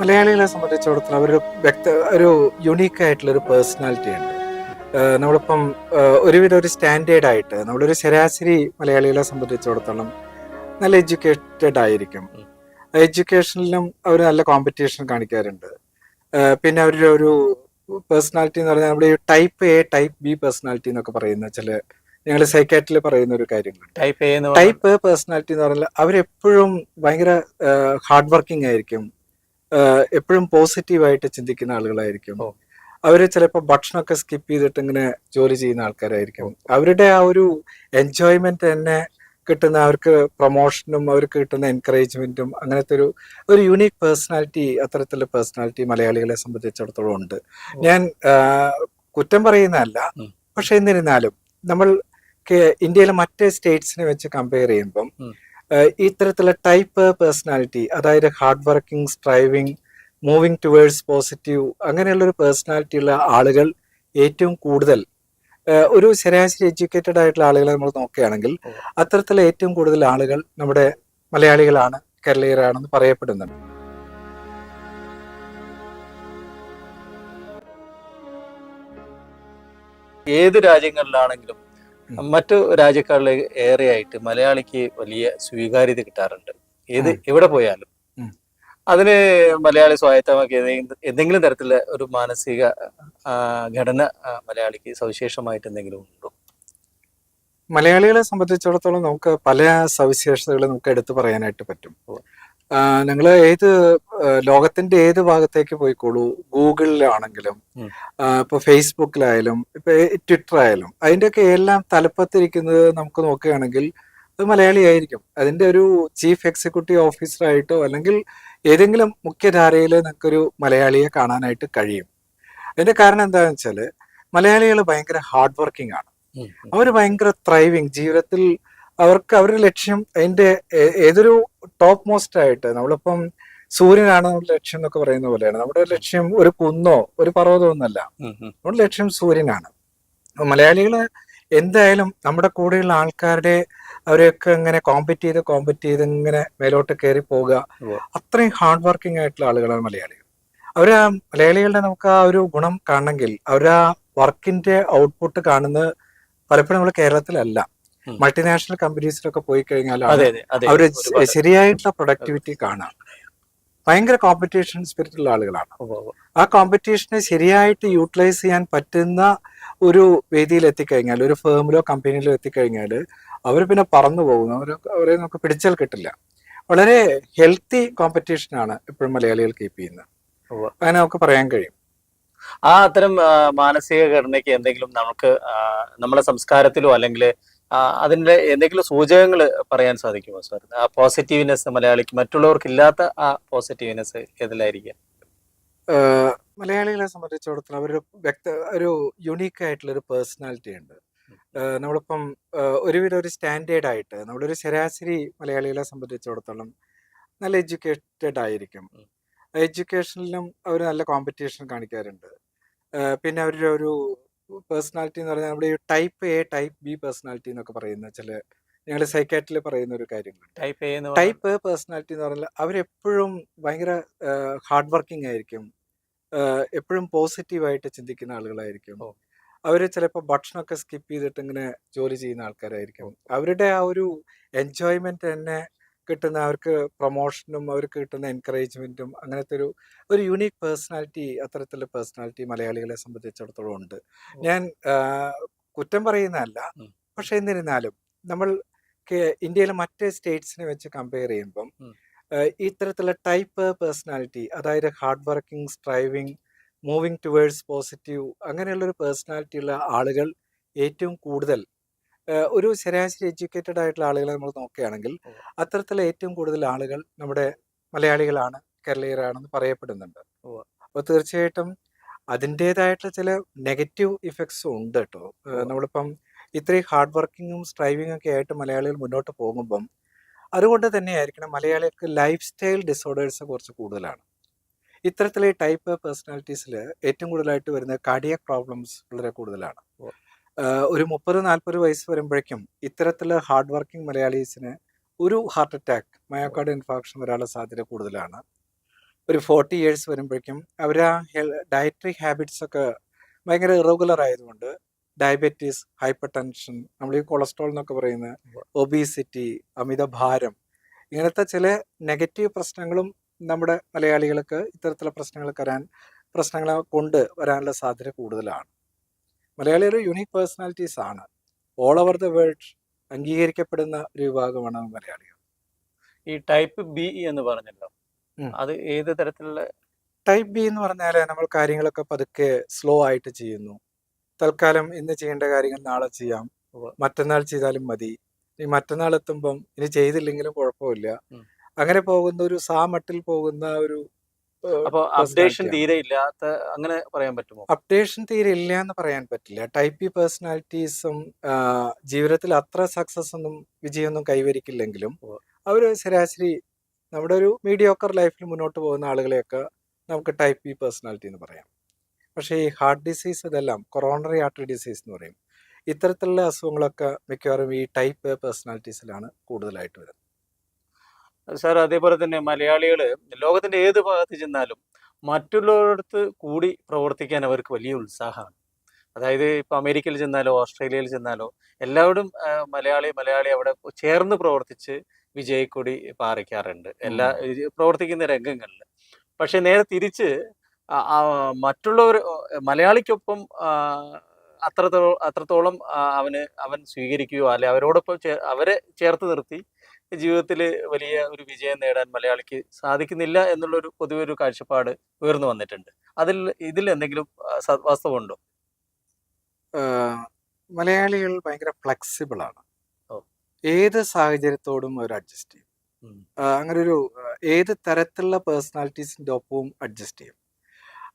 മലയാളികളെ സംബന്ധിച്ചിടത്തോളം അവരൊരു വ്യക്ത ഒരു യുണീക്ക് ആയിട്ടുള്ള ഒരു പേഴ്സണാലിറ്റി ഉണ്ട് നമ്മളിപ്പം ഒരുവിധം ഒരു സ്റ്റാൻഡേർഡ് ആയിട്ട് നമ്മളൊരു ശരാശരി മലയാളികളെ സംബന്ധിച്ചിടത്തോളം നല്ല എഡ്യൂക്കേറ്റഡ് ആയിരിക്കും. എഡ്യൂക്കേഷനിലും അവർ നല്ല കോമ്പറ്റീഷൻ കാണിക്കാറുണ്ട്. പിന്നെ അവരുടെ ഒരു പേഴ്സണാലിറ്റി എന്ന് പറഞ്ഞാൽ നമ്മുടെ type A type B personality എന്നൊക്കെ പറയുന്ന ചില ഞങ്ങൾ സൈക്കാറ്റിൽ പറയുന്ന ഒരു കാര്യങ്ങൾ ടൈപ്പ് എ ടൈപ്പ് പേഴ്സണാലിറ്റി എന്ന് പറഞ്ഞാൽ അവരെപ്പോഴും ഭയങ്കര ഹാർഡ് വർക്കിംഗ് ആയിരിക്കും. എപ്പോഴും പോസിറ്റീവായിട്ട് ചിന്തിക്കുന്ന ആളുകളായിരിക്കും. അവർ ചിലപ്പോൾ ഭക്ഷണമൊക്കെ സ്കിപ്പ് ചെയ്തിട്ട് ഇങ്ങനെ ജോലി ചെയ്യുന്ന ആൾക്കാരായിരിക്കും. അവരുടെ ആ ഒരു എൻജോയ്മെന്റ് തന്നെ കിട്ടുന്ന അവർക്ക് പ്രൊമോഷനും അവർക്ക് കിട്ടുന്ന എൻകറേജ്മെന്റും അങ്ങനത്തെ ഒരു ഒരു യുണീക് പേഴ്സണാലിറ്റി അത്തരത്തിലുള്ള പേഴ്സണാലിറ്റി മലയാളികളെ സംബന്ധിച്ചിടത്തോളം ഉണ്ട്. ഞാൻ കുറ്റം പറയുന്നതല്ല. പക്ഷെ എന്നിരുന്നാലും നമ്മൾ ഇന്ത്യയിലെ മറ്റ് സ്റ്റേറ്റ്സിനെ വെച്ച് കമ്പയർ ചെയ്യുമ്പം ഇത്തരത്തിലുള്ള ടൈപ്പ് പേഴ്സണാലിറ്റി അതായത് hard working striving moving towards positive അങ്ങനെയുള്ള ഒരു പേഴ്സണാലിറ്റി ഉള്ള ആളുകൾ ഏറ്റവും കൂടുതൽ ഒരു ശരാശരി എഡ്യൂക്കേറ്റഡ് ആയിട്ടുള്ള ആളുകളെ നമ്മൾ നോക്കുകയാണെങ്കിൽ അത്തരത്തിലെ ഏറ്റവും കൂടുതൽ ആളുകൾ നമ്മുടെ മലയാളികളാണ് കേരളീയരാണെന്ന് പറയപ്പെടുന്നുണ്ട് ഏത് രാജ്യങ്ങളിലാണെങ്കിലും. മറ്റു രാജ്യക്കാരിലെ ഏറെയായിട്ട് മലയാളിക്ക് വലിയ സ്വീകാര്യത കിട്ടാറുണ്ട്. ഏത് എവിടെ പോയാലും. അതിന് മലയാളി സ്വായത്തമാക്കി എന്തെങ്കിലും- തരത്തിലുള്ള ഒരു മാനസിക ഘടന മലയാളിക്ക് സവിശേഷമായിട്ട് എന്തെങ്കിലും ഉണ്ടോ? മലയാളികളെ സംബന്ധിച്ചിടത്തോളം നമുക്ക് പല സവിശേഷതകൾ നമുക്ക് എടുത്തു പറയാനായിട്ട് പറ്റും. ഞങ്ങൾ ഏത് ലോകത്തിന്റെ ഏത് ഭാഗത്തേക്ക് പോയിക്കോളൂ? ഗൂഗിളിലാണെങ്കിലും ഇപ്പൊ ഫേസ്ബുക്കിലായാലും ഇപ്പൊ ട്വിറ്റർ ആയാലും അതിന്റെയൊക്കെ എല്ലാം തലപ്പത്തിരിക്കുന്നത് നമുക്ക് നോക്കുകയാണെങ്കിൽ അത് മലയാളിയായിരിക്കും. അതിന്റെ ഒരു ചീഫ് എക്സിക്യൂട്ടീവ് ഓഫീസറായിട്ടോ അല്ലെങ്കിൽ ഏതെങ്കിലും മുഖ്യധാരയിൽ നമുക്കൊരു മലയാളിയെ കാണാനായിട്ട് കഴിയും. അതിന്റെ കാരണം എന്താണെന്ന് വെച്ചാൽ മലയാളികൾ ഭയങ്കര ഹാർഡ് വർക്കിംഗ് ആണ്. അവർ ഭയങ്കര ത്രൈവിങ് ജീവിതത്തിൽ അവർക്ക് അവരുടെ ലക്ഷ്യം അതിന്റെ ഏതൊരു ടോപ്പ് മോസ്റ്റ് ആയിട്ട് നമ്മളിപ്പം സൂര്യനാണ് നമ്മുടെ ലക്ഷ്യം എന്നൊക്കെ പറയുന്ന പോലെയാണ് നമ്മുടെ ലക്ഷ്യം ഒരു കുന്നോ ഒരു പർവതമോ ഒന്നല്ല. നമ്മുടെ ലക്ഷ്യം സൂര്യനാണ് മലയാളികൾ എന്തായാലും നമ്മുടെ കൂടെയുള്ള ആൾക്കാരുടെ അവരെയൊക്കെ ഇങ്ങനെ കോമ്പറ്റ് ചെയ്ത് കോമ്പറ്റ് ചെയ്ത് ഇങ്ങനെ മേലോട്ട് കയറി പോവുക. അത്രയും ഹാർഡ് വർക്കിംഗ് ആയിട്ടുള്ള ആളുകളാണ് മലയാളികൾ അവർ ആ മലയാളികളുടെ നമുക്ക് ആ ഒരു ഗുണം കാണണമെങ്കിൽ അവരാ വർക്കിന്റെ ഔട്ട്പുട്ട് കാണുന്നത് പലപ്പോഴും നമ്മൾ കേരളത്തിലല്ല. മൾട്ടിനാഷണൽ കമ്പനീസിലൊക്കെ പോയി കഴിഞ്ഞാൽ ഒരുപാട്. ശരിയായിട്ടുള്ള പ്രൊഡക്ടിവിറ്റി കാണാം. ഭയങ്കര കോമ്പറ്റീഷൻ സ്പിരിറ്റുള്ള ആളുകളാണ്. ആ കോമ്പറ്റീഷനെ ശരിയായിട്ട് യൂട്ടിലൈസ് ചെയ്യാൻ പറ്റുന്ന ഒരു വേദിയിൽ എത്തിക്കഴിഞ്ഞാൽ ഒരു ഫേമിലോ കമ്പനിയിലോ എത്തിക്കഴിഞ്ഞാൽ അവർ പിന്നെ പറന്നു പോകുന്നു. അവർ അവരെ നമുക്ക് പിടിച്ചാൽ കിട്ടില്ല. വളരെ ഹെൽത്തി കോമ്പറ്റീഷനാണ് ഇപ്പോഴും മലയാളികൾ കീപ്പ് ചെയ്യുന്നത്. അങ്ങനെ നമുക്ക് പറയാൻ കഴിയും. ആ അത്തരം മാനസിക ഘടനയ്ക്ക് എന്തെങ്കിലും നമുക്ക് നമ്മുടെ സംസ്കാരത്തിലോ അല്ലെങ്കിൽ അതിന്റെ എന്തെങ്കിലും സൂചകങ്ങൾ പറയാൻ സാധിക്കുമോ സാർ? ആ പോസിറ്റീവ്നെസ് മലയാളിക്ക് മറ്റുള്ളവർക്ക് ഇല്ലാത്ത ആ പോസിറ്റീവ്നെസ് ഏതിലായിരിക്കാം? മലയാളികളെ സംബന്ധിച്ചിടത്തോളം അവരൊരു വ്യക്ത ഒരു യുണീക്ക് ആയിട്ടുള്ള ഒരു പേഴ്സണാലിറ്റി ഉണ്ട് നമ്മളിപ്പം ഒരുവിധ ഒരുവിധം ഒരു സ്റ്റാൻഡേർഡ് ആയിട്ട് നമ്മളൊരു ശരാശരി മലയാളികളെ സംബന്ധിച്ചിടത്തോളം നല്ല എഡ്യൂക്കേറ്റഡ് ആയിരിക്കും. എഡ്യൂക്കേഷനിലും അവർ നല്ല കോമ്പറ്റീഷൻ കാണിക്കാറുണ്ട്. പിന്നെ അവരുടെ ഒരു പേഴ്സണാലിറ്റി എന്ന് പറഞ്ഞാൽ നമ്മുടെ ഈ type A type B personality എന്നൊക്കെ പറയുന്ന ചില ഞങ്ങൾ സൈക്കാറ്റിൽ പറയുന്ന ഒരു കാര്യമാണ് ടൈപ്പ് എ ടൈപ്പ് പേഴ്സണാലിറ്റി എന്ന് പറഞ്ഞാൽ അവരെപ്പോഴും ഭയങ്കര ഹാർഡ് വർക്കിംഗ് ആയിരിക്കും. എപ്പോഴും പോസിറ്റീവായിട്ട് ചിന്തിക്കുന്ന ആളുകളായിരിക്കും. അവർ ചിലപ്പോൾ ഭക്ഷണമൊക്കെ സ്കിപ്പ് ചെയ്തിട്ട് ഇങ്ങനെ ജോലി ചെയ്യുന്ന ആൾക്കാരായിരിക്കും. അവരുടെ ആ ഒരു എൻജോയ്മെന്റ് തന്നെ കിട്ടുന്ന അവർക്ക് പ്രൊമോഷനും അവർക്ക് കിട്ടുന്ന എൻകറേജ്മെന്റും അങ്ങനത്തെ ഒരു ഒരു യുണീക്ക് പേഴ്സണാലിറ്റി അത്തരത്തിലുള്ള പേഴ്സണാലിറ്റി മലയാളികളെ സംബന്ധിച്ചിടത്തോളം ഉണ്ട്. ഞാൻ കുറ്റം പറയുന്നതല്ല. പക്ഷെ എന്നിരുന്നാലും നമ്മൾ ഇന്ത്യയിലെ മറ്റ് സ്റ്റേറ്റ്സിനെ വെച്ച് കമ്പയർ ചെയ്യുമ്പം. ഇത്തരത്തിലുള്ള ടൈപ്പ് പേഴ്സണാലിറ്റി അതായത് hard working striving moving towards positive അങ്ങനെയുള്ളൊരു പേഴ്സണാലിറ്റി ഉള്ള ആളുകൾ ഏറ്റവും കൂടുതൽ ഒരു ശരാശരി എഡ്യൂക്കേറ്റഡ് ആയിട്ടുള്ള ആളുകളെ നമ്മൾ നോക്കുകയാണെങ്കിൽ അത്തരത്തിലെ ഏറ്റവും കൂടുതൽ ആളുകൾ നമ്മുടെ മലയാളികളാണ് കേരളീയരാണെന്ന് പറയപ്പെടുന്നുണ്ട്. അപ്പോൾ തീർച്ചയായിട്ടും അതിന്റെതായിട്ടുള്ള ചില നെഗറ്റീവ് ഇഫക്ട്സും ഉണ്ട് കേട്ടോ. നമ്മളിപ്പം ഇത്രയും ഹാർഡ് വർക്കിങ്ങും സ്ട്രൈവിംഗ് ഒക്കെ ആയിട്ട് മലയാളികൾ മുന്നോട്ട് പോകുമ്പം അതുകൊണ്ട് തന്നെയായിരിക്കണം മലയാളികൾക്ക് ലൈഫ് സ്റ്റൈൽ ഡിസോർഡേഴ്സ് കുറച്ച് കൂടുതലാണ്. ഇത്തരത്തിലെ ടൈപ്പ് പേഴ്സണാലിറ്റീസിൽ ഏറ്റവും കൂടുതലായിട്ട് വരുന്ന കാർഡിയക് പ്രോബ്ലംസ് വളരെ കൂടുതലാണ്. ഒരു മുപ്പത് നാൽപ്പത് വയസ്സ് വരുമ്പോഴേക്കും ഇത്തരത്തിലുള്ള ഹാർഡ് വർക്കിംഗ് മലയാളീസിന് ഒരു ഹാർട്ട് അറ്റാക്ക് മയോകാർഡ് ഇൻഫാക്ഷൻ വരാനുള്ള സാധ്യത കൂടുതലാണ്. ഒരു ഫോർട്ടി ഇയേഴ്സ് വരുമ്പോഴേക്കും അവർ ആ ഡയറ്ററി ഹാബിറ്റ്സ് ഒക്കെ ഭയങ്കര ഇറഗുലർ ആയതുകൊണ്ട് ഡയബറ്റീസ് ഹൈപ്പർ ടെൻഷൻ നമ്മൾ ഈ കൊളസ്ട്രോൾ എന്നൊക്കെ പറയുന്ന ഒബീസിറ്റി അമിതഭാരം ഇങ്ങനത്തെ ചില നെഗറ്റീവ് പ്രശ്നങ്ങളും നമ്മുടെ മലയാളികൾക്ക് ഇത്തരത്തിലുള്ള പ്രശ്നങ്ങൾ വരാൻ പ്രശ്നങ്ങളെ കൊണ്ട് വരാനുള്ള സാധ്യത കൂടുതലാണ്. മലയാളി ഒരു യുണീക് പേഴ്സണാലിറ്റീസ് ആണ്. ഓൾ ഓവർ ദ വേൾഡ് അംഗീകരിക്കപ്പെടുന്ന ഒരു വിഭാഗമാണ് മലയാളികൾ. ഈ ടൈപ്പ് ബി എന്ന് പറഞ്ഞല്ലോ. അത് ഏത് തരത്തിലുള്ള ടൈപ്പ് ബി എന്ന് പറഞ്ഞാൽ നമ്മൾ കാര്യങ്ങളൊക്കെ പതുക്കെ സ്ലോ ആയിട്ട് ചെയ്യുന്നു. തൽക്കാലം ഇന്ന് ചെയ്യേണ്ട കാര്യങ്ങൾ നാളെ ചെയ്യാം. മറ്റന്നാൾ ചെയ്താലും മതി. ഈ മറ്റന്നാൾ എത്തുമ്പം ഇനി ചെയ്തില്ലെങ്കിലും കുഴപ്പമില്ല. അങ്ങനെ പോകുന്ന ഒരു സാമട്ടിൽ പോകുന്ന ഒരു അപ്പൊ അപ്ഡേഷൻ തീരെ ഇല്ലാത്ത അങ്ങനെ പറയാൻ പറ്റുമോ? അപ്ഡേഷൻ തീരെ ഇല്ല എന്ന് പറയാൻ പറ്റില്ല ടൈപ്പ് ബി പേഴ്സണാലിറ്റീസും ജീവിതത്തിൽ അത്ര സക്സസ് ഒന്നും വിജയമൊന്നും കൈവരിക്കില്ലെങ്കിലും അവർ ശരാശരി നമ്മുടെ ഒരു മീഡിയോക്കർ ലൈഫിൽ മുന്നോട്ട് പോകുന്ന ആളുകളെയൊക്കെ നമുക്ക് ടൈപ്പ് ബി പേഴ്സണാലിറ്റി എന്ന് പറയാം. പക്ഷേ ഈ ഹാർട്ട് ഡിസീസ് ഇതെല്ലാം കൊറോണറി ഹാർട്ട് ഡിസീസ് എന്ന് പറയും. ഇത്തരത്തിലുള്ള അസുഖങ്ങളൊക്കെ മിക്കവാറും ഈ ടൈപ്പ് പേഴ്സണാലിറ്റീസിലാണ് കൂടുതലായിട്ട് വരുന്നത്. സാർ അതേപോലെ തന്നെ മലയാളികൾ ലോകത്തിന്റെ ഏത് ഭാഗത്ത് ചെന്നാലും മറ്റുള്ളവരടുത്ത് കൂടി പ്രവർത്തിക്കാൻ അവർക്ക് വലിയ ഉത്സാഹമാണ്. അതായത് ഇപ്പൊ അമേരിക്കയിൽ ചെന്നാലോ ഓസ്ട്രേലിയയിൽ ചെന്നാലോ എല്ലാവരും മലയാളി മലയാളി അവിടെ ചേർന്ന് പ്രവർത്തിച്ച് വിജയക്കൊടി പാറിക്കാറുണ്ട്. എല്ലാ പ്രവർത്തിക്കുന്ന രംഗങ്ങളിൽ. പക്ഷെ നേരെ തിരിച്ച് മറ്റുള്ളവർ മലയാളിക്കൊപ്പം അത്രത്തോ അത്രത്തോളം അത്രത്തോളം അവന് അവൻ സ്വീകരിക്കുകയോ അല്ലെ അവരോടൊപ്പം അവരെ ചേർത്ത് നിർത്തി ജീവിതത്തിൽ വലിയ ഒരു വിജയം നേടാൻ മലയാളിക്ക് സാധിക്കുന്നില്ല എന്നുള്ളൊരു പൊതുവെ ഒരു കാഴ്ചപ്പാട് ഉയർന്നു വന്നിട്ടുണ്ട്. അതിൽ ഇതിൽ എന്തെങ്കിലും വാസ്തവമുണ്ടോ? മലയാളികൾ ഭയങ്കര ഫ്ലെക്സിബിൾ ആണ്. ഏത് സാഹചര്യത്തോടും അവർ അഡ്ജസ്റ്റ് ചെയ്യും. അങ്ങനെ ഒരു ഏത് തരത്തിലുള്ള പേഴ്സണാലിറ്റീസിന്റെ ഒപ്പവും അഡ്ജസ്റ്റ് ചെയ്യും.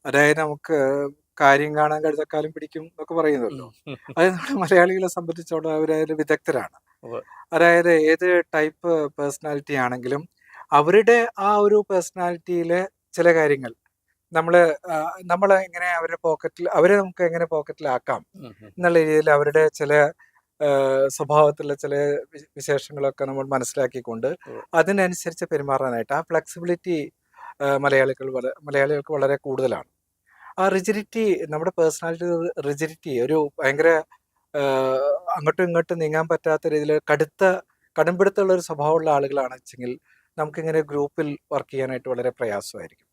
അതായത് നമുക്ക് കാര്യം കാണാൻ കഴുതക്കാലം പിടിക്കും എന്നൊക്കെ പറയുന്നല്ലോ അത് നമ്മുടെ മലയാളികളെ സംബന്ധിച്ചോളം അവരതിൽ വിദഗ്ധരാണ്. അതായത് ഏത് ടൈപ്പ് പേഴ്സണാലിറ്റി ആണെങ്കിലും അവരുടെ ആ ഒരു പേഴ്സണാലിറ്റിയിലെ ചില കാര്യങ്ങൾ നമ്മൾ നമ്മൾ നമ്മളെ എങ്ങനെ അവരുടെ പോക്കറ്റിൽ അവരെ നമുക്ക് എങ്ങനെ പോക്കറ്റിലാക്കാം. എന്നുള്ള രീതിയിൽ അവരുടെ ചില സ്വഭാവത്തിലുള്ള ചില വിശേഷങ്ങളൊക്കെ നമ്മൾ മനസ്സിലാക്കിക്കൊണ്ട്. അതിനനുസരിച്ച് പെരുമാറാനായിട്ട് ആ ഫ്ലെക്സിബിലിറ്റി മലയാളികൾ മലയാളികൾക്ക് വളരെ കൂടുതലാണ് ആ റിജിഡിറ്റി നമ്മുടെ പേഴ്സണാലിറ്റി റിജിഡിറ്റി ഒരു ഭയങ്കര അങ്ങോട്ടും ഇങ്ങോട്ടും നീങ്ങാൻ പറ്റാത്ത രീതിയിൽ കടുത്ത കടുംപിടുത്തുള്ള ഒരു സ്വഭാവമുള്ള ആളുകളാണ് വെച്ചെങ്കിൽ നമുക്കിങ്ങനെ ഗ്രൂപ്പിൽ വർക്ക് ചെയ്യാനായിട്ട് വളരെ പ്രയാസമായിരിക്കും.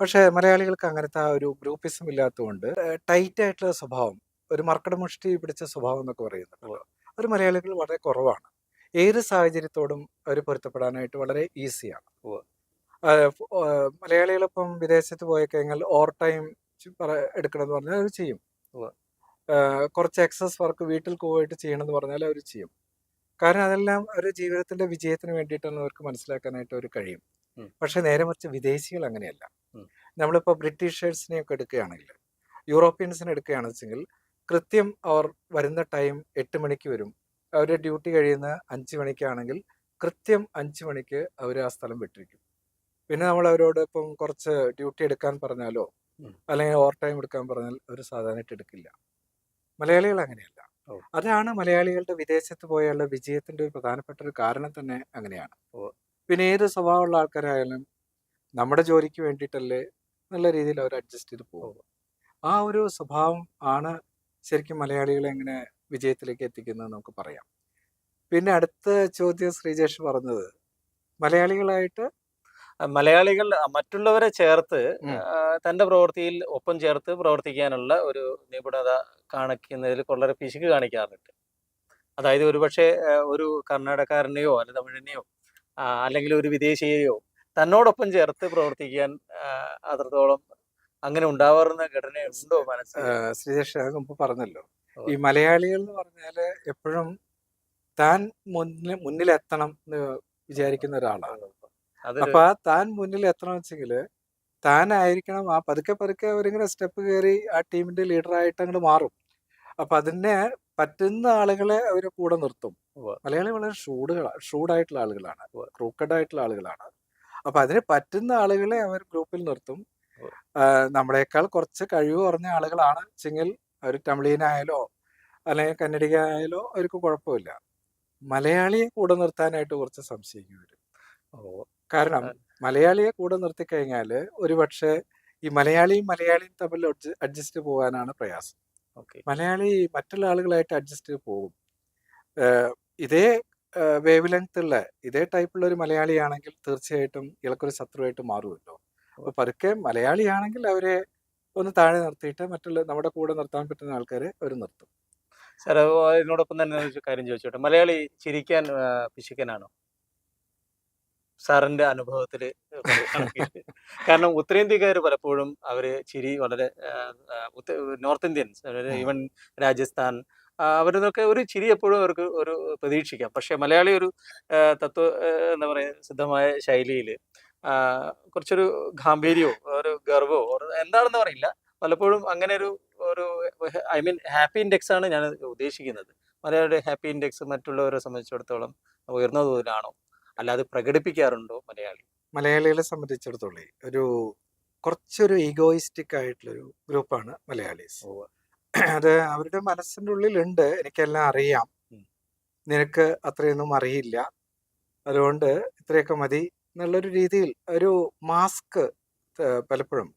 പക്ഷേ മലയാളികൾക്ക് അങ്ങനത്തെ ആ ഒരു ഗ്രൂപ്പിസം ഇല്ലാത്തതുകൊണ്ട് ടൈറ്റ് ആയിട്ടുള്ള സ്വഭാവം ഒരു മർക്കട മുഷ്ടി പിടിച്ച സ്വഭാവം എന്നൊക്കെ പറയുന്നത് ഒരു മലയാളികൾ വളരെ കുറവാണ്. ഏത് സാഹചര്യത്തോടും അവർ പൊരുത്തപ്പെടാനായിട്ട് വളരെ ഈസിയാണ്. മലയാളികളിപ്പം വിദേശത്ത് പോയി കഴിഞ്ഞാൽ ഓവർ ടൈം എടുക്കണം എന്ന് പറഞ്ഞാൽ അവർ ചെയ്യും. കുറച്ച് എക്സസ് വർക്ക് വീട്ടിൽ പോയിട്ട് ചെയ്യണമെന്ന് പറഞ്ഞാൽ അവർ ചെയ്യും. കാരണം അതെല്ലാം അവരുടെ ജീവിതത്തിന്റെ വിജയത്തിന് വേണ്ടിയിട്ടാണ് അവർക്ക് മനസ്സിലാക്കാനായിട്ട് അവർ കഴിയും. പക്ഷെ നേരെ മറിച്ച് വിദേശികൾ അങ്ങനെയല്ല. നമ്മളിപ്പോ നമ്മളിപ്പോൾ ബ്രിട്ടീഷേഴ്സിനെയൊക്കെ എടുക്കുകയാണെങ്കിൽ യൂറോപ്യൻസിനെ എടുക്കുകയാണെന്ന് വെച്ചെങ്കിൽ കൃത്യം അവർ വരുന്ന ടൈം എട്ട് മണിക്ക് വരും. അവരുടെ ഡ്യൂട്ടി കഴിയുന്ന അഞ്ച് മണിക്കാണെങ്കിൽ കൃത്യം അഞ്ച് മണിക്ക് അവർ ആ സ്ഥലം വിട്ടിരിക്കും. പിന്നെ നമ്മൾ അവരോട് ഇപ്പം കുറച്ച് ഡ്യൂട്ടി എടുക്കാൻ പറഞ്ഞാലോ. അല്ലെങ്കിൽ ഓവർ ടൈം എടുക്കാൻ പറഞ്ഞാൽ അവർ സാധാരണയായിട്ട് എടുക്കില്ല. മലയാളികൾ അങ്ങനെയല്ല. അതാണ് മലയാളികളുടെ വിദേശത്ത് പോയുള്ള വിജയത്തിന്റെ ഒരു പ്രധാനപ്പെട്ട ഒരു കാരണം തന്നെ അങ്ങനെയാണ്. പിന്നെ ഏത് സ്വഭാവമുള്ള ആൾക്കാരായാലും നമ്മുടെ ജോലിക്ക് വേണ്ടിയിട്ടല്ലേ നല്ല രീതിയിൽ അവർ അഡ്ജസ്റ്റ് ചെയ്ത് പോകുക ആ ഒരു സ്വഭാവം ആണ് ശരിക്കും മലയാളികളെ എങ്ങനെ വിജയത്തിലേക്ക് എത്തിക്കുന്നത് നമുക്ക് പറയാം. പിന്നെ അടുത്ത ചോദ്യം ശ്രീജേഷ് പറഞ്ഞത് മലയാളികളായിട്ട് മലയാളികൾ മറ്റുള്ളവരെ ചേർത്ത് തന്റെ പ്രവൃത്തിയിൽ ഒപ്പം ചേർത്ത് പ്രവർത്തിക്കാനുള്ള ഒരു നിപുണത കാണിക്കുന്നതിൽ കൊള്ളരെ പിശുക്ക് കാണിക്കാറുണ്ട്. അതായത് ഒരുപക്ഷെ ഒരു കർണാടകക്കാരനെയോ അല്ലെ തമിഴിനെയോ അല്ലെങ്കിൽ ഒരു വിദേശിയെയോ തന്നോടൊപ്പം ചേർത്ത് പ്രവർത്തിക്കാൻ അത്രത്തോളം അങ്ങനെ ഉണ്ടാവാറുന്ന ഘടന ഉണ്ടോ മനസ്സിൽ? ശ്രീജേഷ് അത് മുമ്പ് പറഞ്ഞല്ലോ. ഈ മലയാളികൾ എന്ന് പറഞ്ഞാൽ എപ്പോഴും താൻ മുന്നിൽ മുന്നിലെത്തണം എന്ന് വിചാരിക്കുന്ന ഒരാളാണ്. അപ്പൊ ആ താൻ മുന്നിൽ എത്തണം വെച്ചെങ്കിൽ താനായിരിക്കണം ആ പതുക്കെ പതുക്കെ അവരിങ്ങനെ സ്റ്റെപ്പ് കയറി ആ ടീമിന്റെ ലീഡർ ആയിട്ട് അങ്ങോട്ട് മാറും. അപ്പൊ അതിനെ പറ്റുന്ന ആളുകളെ അവർ കൂടെ നിർത്തും. മലയാളി വളരെ ഷൂഡുകളാണ് ഷൂഡായിട്ടുള്ള ആളുകളാണ് ക്രൂക്കഡായിട്ടുള്ള ആളുകളാണ്. അപ്പൊ അതിന് പറ്റുന്ന ആളുകളെ അവർ ഗ്രൂപ്പിൽ നിർത്തും. നമ്മളെക്കാൾ കുറച്ച് കഴിവ് കുറഞ്ഞ ആളുകളാണ് വെച്ചെങ്കിൽ അവർ തമിഴീനായാലോ അല്ലെങ്കിൽ കന്നഡിക ആയാലോ അവർക്ക് കുഴപ്പമില്ല. മലയാളിയെ കൂടെ നിർത്താനായിട്ട് കുറച്ച് സംശയിക്കും വരും ഓ, കാരണം മലയാളിയെ കൂടെ നിർത്തി കഴിഞ്ഞാൽ ഒരുപക്ഷേ ഈ മലയാളിയും മലയാളിയും തമ്മിൽ അഡ്ജസ്റ്റ് പോകാനാണ് പ്രയാസം. മലയാളി മറ്റുള്ള ആളുകളായിട്ട് അഡ്ജസ്റ്റ് പോകും. ഇതേ വേവ് ലെങ്ത് ഉള്ള ഇതേ ടൈപ്പുള്ള ഒരു മലയാളിയാണെങ്കിൽ തീർച്ചയായിട്ടും ഇളക്കൊരു ശത്രുവായിട്ട് മാറുമല്ലോ അപ്പൊ പതുക്കെ മലയാളിയാണെങ്കിൽ അവരെ ഒന്ന് താഴെ നിർത്തിയിട്ട് മറ്റുള്ള നമ്മുടെ കൂടെ നിർത്താൻ പറ്റുന്ന ആൾക്കാരെ അവർ നിർത്തും. സാർ അതിനോടൊപ്പം തന്നെ കാര്യം ചോദിച്ചോട്ടെ? മലയാളി ചിരിക്കാൻ പിശുക്കനാണോ? സാറിന്റെ അനുഭവത്തിൽ കാരണം ഉത്തരേന്ത്യക്കാർ പലപ്പോഴും അവർ ചിരി വളരെ നോർത്ത് ഇന്ത്യൻസ്. ഈവൻ രാജസ്ഥാൻ അവരിതൊക്കെ ഒരു ചിരി എപ്പോഴും അവർക്ക് ഒരു പ്രതീക്ഷിക്കാം. പക്ഷെ മലയാളി ഒരു തത്വ എന്താ പറയുക സിദ്ധമായ ശൈലിയിൽ കുറച്ചൊരു ഗാംഭീര്യമോ ഒരു ഗർവോ എന്താണെന്ന് പറയില്ല പലപ്പോഴും അങ്ങനെ ഒരു ഒരു ഐ മീൻ ഹാപ്പി ഇൻഡെക്സ് ആണ് ഞാൻ ഉദ്ദേശിക്കുന്നത്. മലയാളിയുടെ ഹാപ്പി ഇൻഡെക്സ് മറ്റുള്ളവരെ സംബന്ധിച്ചിടത്തോളം ഉയർന്ന തോതിലാണോ? അല്ലാതെ പ്രകടിപ്പിക്കാറുണ്ടോ മലയാളി? മലയാളികളെ സംബന്ധിച്ചിടത്തോളം ഒരു കുറച്ചൊരു ഈഗോയിസ്റ്റിക് ആയിട്ടുള്ളൊരു ഗ്രൂപ്പാണ് മലയാളീസ്. അത് അവരുടെ മനസ്സിന്റെ ഉള്ളിലുണ്ട് എനിക്കെല്ലാം അറിയാം. നിനക്ക് അത്രയൊന്നും അറിയില്ല. അതുകൊണ്ട് ഇത്രയൊക്കെ മതി എന്നുള്ളൊരു രീതിയിൽ ഒരു മാസ്ക് പലപ്പോഴും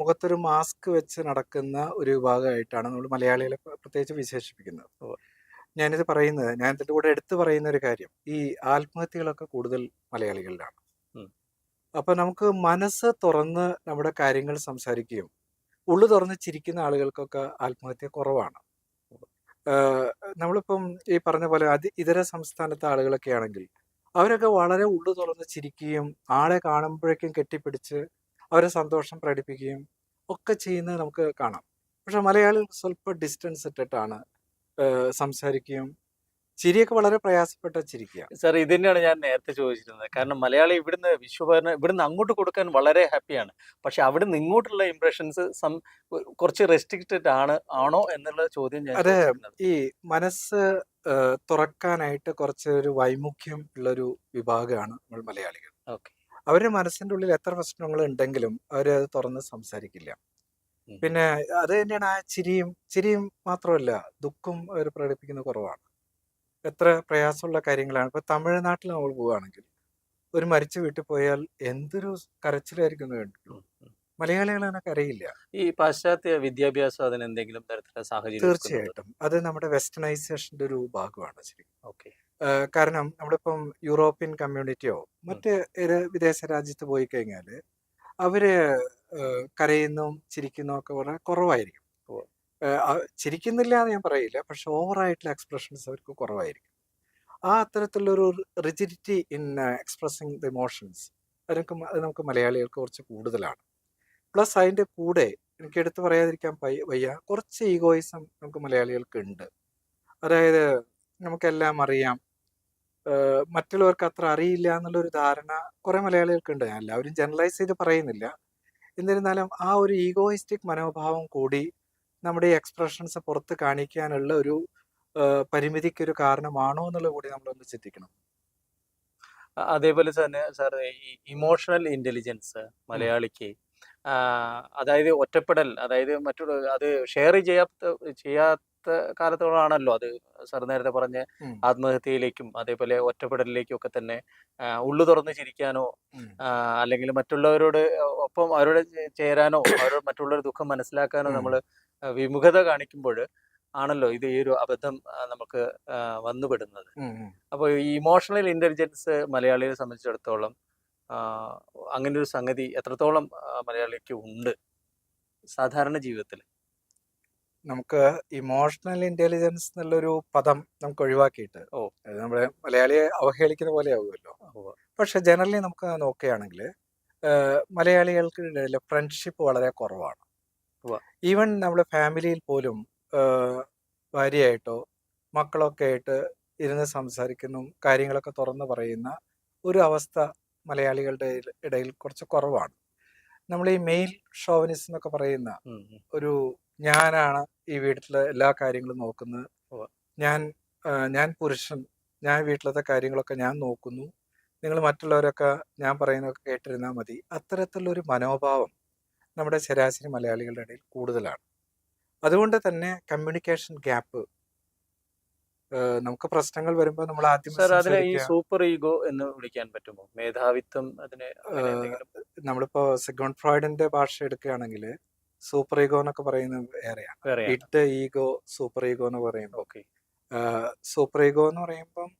മുഖത്തൊരു മാസ്ക് വെച്ച് നടക്കുന്ന ഒരു വിഭാഗമായിട്ടാണ് നമ്മൾ മലയാളികളെ പ്രത്യേകിച്ച് വിശേഷിപ്പിക്കുന്നത്. ഞാനിത് പറയുന്നത് ഞാൻ ഇതിന്റെ കൂടെ എടുത്തു പറയുന്ന ഒരു കാര്യം ഈ ആത്മഹത്യകളൊക്കെ കൂടുതൽ മലയാളികളിലാണ്. അപ്പൊ നമുക്ക് മനസ്സ് തുറന്ന് നമ്മുടെ കാര്യങ്ങൾ സംസാരിക്കുകയും ഉള്ളു തുറന്ന് ചിരിക്കുന്ന ആളുകൾക്കൊക്കെ ആത്മഹത്യ കുറവാണ്. നമ്മളിപ്പം ഈ പറഞ്ഞ പോലെ അതി ഇതര സംസ്ഥാനത്തെ ആളുകളൊക്കെ ആണെങ്കിൽ അവരൊക്കെ വളരെ ഉള്ളു തുറന്ന് ചിരിക്കുകയും ആളെ കാണുമ്പോഴേക്കും കെട്ടിപ്പിടിച്ച് അവരെ സന്തോഷം പ്രകടിപ്പിക്കുകയും ഒക്കെ ചെയ്യുന്നത് നമുക്ക് കാണാം. പക്ഷെ മലയാളികൾ സ്വല്പം ഡിസ്റ്റൻസ് ഇട്ടിട്ടാണ് സംസാരിക്കുകയും ചിരിയൊക്കെ വളരെ പ്രയാസപ്പെട്ട ചിരിക്കുക സാർ ഇത് തന്നെയാണ് ഞാൻ നേരത്തെ ചോദിച്ചിരുന്നത്. കാരണം മലയാളി ഇവിടുന്ന് വിശ്വഭരണ ഇവിടുന്ന് അങ്ങോട്ട് കൊടുക്കാൻ വളരെ ഹാപ്പിയാണ്. പക്ഷെ അവിടുന്ന് ഇങ്ങോട്ടുള്ള ഇംപ്രഷൻസ് സം കുറച്ച് റെസ്ട്രിക്റ്റഡ് ആണ് ആണോ എന്നുള്ള ചോദ്യം ഞാൻ അതെ. ഈ മനസ്സ് തുറക്കാനായിട്ട് കുറച്ച് ഒരു വൈമുഖ്യം ഉള്ളൊരു വിഭാഗമാണ് നമ്മൾ മലയാളികൾ. ഓക്കെ. അവരുടെ മനസ്സിന്റെ ഉള്ളിൽ എത്ര പ്രശ്നങ്ങൾ ഉണ്ടെങ്കിലും അവരത് തുറന്ന് സംസാരിക്കില്ല. പിന്നെ അത് തന്നെയാണ് ആ ചിരിയും ചിരിയും മാത്രമല്ല ദുഃഖം അവർ പ്രകടിപ്പിക്കുന്ന കുറവാണ്. എത്ര പ്രയാസമുള്ള കാര്യങ്ങളാണ്. ഇപ്പൊ തമിഴ്നാട്ടിൽ നമ്മൾ പോവുകയാണെങ്കിൽ ഒരു മരിച്ച വീട്ടിൽ പോയാൽ എന്തൊരു കരച്ചിലായിരിക്കും ഉം. മലയാളികൾ അങ്ങനെ അറിയില്ല. ഈ പാശ്ചാത്യ വിദ്യാഭ്യാസം അതിന് എന്തെങ്കിലും തരത്തിലുള്ള സാഹചര്യം തീർച്ചയായിട്ടും. അത് നമ്മുടെ വെസ്റ്റേണൈസേഷന്റെ ഒരു ഭാഗമാണ് ശരിക്കും ഓക്കെ. കാരണം നമ്മളിപ്പം യൂറോപ്യൻ കമ്മ്യൂണിറ്റിയോ മറ്റ് വിദേശ രാജ്യത്ത് പോയി കഴിഞ്ഞാൽ അവർ കരയുന്നതും ചിരിക്കുന്നതും ഒക്കെ വളരെ കുറവായിരിക്കും. ചിരിക്കുന്നില്ല എന്ന് ഞാൻ പറയില്ല. പക്ഷെ ഓവറായിട്ടുള്ള എക്സ്പ്രഷൻസ് അവർക്ക് കുറവായിരിക്കും. ആ അത്തരത്തിലുള്ളൊരു rigidity in expressing the emotions അതിനൊക്കെ അത് നമുക്ക് മലയാളികൾക്ക് കുറച്ച് കൂടുതലാണ്. പ്ലസ് അതിന്റെ കൂടെ എനിക്ക് എടുത്തു പറയാതിരിക്കാൻ വയ്യ. കുറച്ച് ഈഗോയിസം നമുക്ക് മലയാളികൾക്ക് ഉണ്ട്. അതായത് നമുക്കെല്ലാം അറിയാം. മറ്റുള്ളവർക്ക് അത്ര അറിയില്ല എന്നുള്ളൊരു ധാരണ മലയാളികൾക്ക് മലയാളികൾക്കുണ്ട് ഞാൻ എല്ലാവരും ജനറലൈസ് ചെയ്ത് പറയുന്നില്ല. എന്നിരുന്നാലും ആ ഒരു ഈഗോയിസ്റ്റിക് മനോഭാവം കൂടി നമ്മുടെ ഈ എക്സ്പ്രഷൻസ് പുറത്ത് കാണിക്കാനുള്ള ഒരു പരിമിതിക്കൊരു പരിമിതിക്ക് ഒരു കാരണമാണോ എന്നുള്ളത് കൂടി നമ്മളൊന്ന് ചിന്തിക്കണം. അതേപോലെ തന്നെ സാർ ഇമോഷണൽ ഇന്റലിജൻസ് മലയാളിക്ക് അതായത് ഒറ്റപ്പെടൽ അതായത് മറ്റുള്ള അത് ഷെയർ ചെയ്യാത്ത ചെയ്യാത്ത കാലത്തോളാണല്ലോ അത്. സാർ നേരത്തെ പറഞ്ഞ ആത്മഹത്യയിലേക്കും അതേപോലെ ഒറ്റപ്പെടലിലേക്കും ഒക്കെ തന്നെ ഉള്ളു തുറന്ന് ചിരിക്കാനോ അല്ലെങ്കിൽ മറ്റുള്ളവരോട് ഒപ്പം അവരോട് ചേരാനോ അവരോട് മറ്റുള്ളവരുടെ ദുഃഖം മനസ്സിലാക്കാനോ നമ്മൾ വിമുഖത കാണിക്കുമ്പോൾ ആണല്ലോ ഇത് ഈ ഒരു അബദ്ധം നമുക്ക് വന്നുപെടുന്നത്. അപ്പോൾ ഈ ഇമോഷണൽ ഇന്റലിജൻസ് മലയാളിയെ സംബന്ധിച്ചിടത്തോളം അങ്ങനെ ഒരു സംഗതി എത്രത്തോളം മലയാളിക്ക് ഉണ്ട് സാധാരണ ജീവിതത്തിൽ നമുക്ക് ഇമോഷണൽ ഇന്റലിജൻസ് എന്നുള്ളൊരു പദം നമുക്ക് ഒഴിവാക്കിയിട്ട് ഓ. അത് നമ്മുടെ മലയാളിയെ അവഹേളിക്കുന്ന പോലെ ആവുമല്ലോ പക്ഷെ ജനറലി നമുക്ക് നോക്കുകയാണെങ്കിൽ മലയാളികൾക്ക് ഫ്രണ്ട്ഷിപ്പ് വളരെ കുറവാണ്. ഈവൻ നമ്മുടെ ഫാമിലിയിൽ പോലും ഭാര്യയായിട്ടോ മക്കളൊക്കെ ആയിട്ട് ഇരുന്ന് സംസാരിക്കുന്നു കാര്യങ്ങളൊക്കെ തുറന്നു പറയുന്ന ഒരു അവസ്ഥ മലയാളികളുടെ ഇടയിൽ- കുറച്ച് കുറവാണ് നമ്മൾ ഈ മെയിൽ ഷോവനിസം എന്നൊക്കെ പറയുന്ന. ഒരു ഞാനാണ് ഈ വീട്ടിലെ എല്ലാ കാര്യങ്ങളും നോക്കുന്നത്. ഞാൻ ഞാൻ പുരുഷൻ. ഞാൻ വീട്ടിലത്തെ കാര്യങ്ങളൊക്കെ ഞാൻ നോക്കുന്നു. നിങ്ങൾ മറ്റുള്ളവരൊക്കെ ഞാൻ പറയുന്നതൊക്കെ കേട്ടിരുന്നാൽ മതി. അത്തരത്തിലുള്ളൊരു മനോഭാവം നമ്മുടെ ശരാശരി മലയാളികളുടെ ഇടയിൽ കൂടുതലാണ്. അതുകൊണ്ട് തന്നെ കമ്മ്യൂണിക്കേഷൻ ഗ്യാപ്പ് നമുക്ക് പ്രശ്നങ്ങൾ വരുമ്പോൾ നമ്മൾ ആദ്യം സാർ അതിനെ ഈ സൂപ്പർ ഈഗോ എന്ന് വിളിക്കാൻ പറ്റുമോ? മേധാവിത്വം അതിനെ നമ്മളിപ്പോ സെഗോൺ ഫ്രോയിഡിന്റെ ഭാഷ എടുക്കുകയാണെങ്കിൽ സൂപ്പർ ഈഗോ എന്നൊക്കെ പറയുന്നത് വേറെയാണ്. ഇട്ട് ഈഗോ സൂപ്പർ ഈഗോ എന്ന് പറയുമ്പോൾ സൂപ്പർ ഈഗോ എന്ന് പറയുമ്പം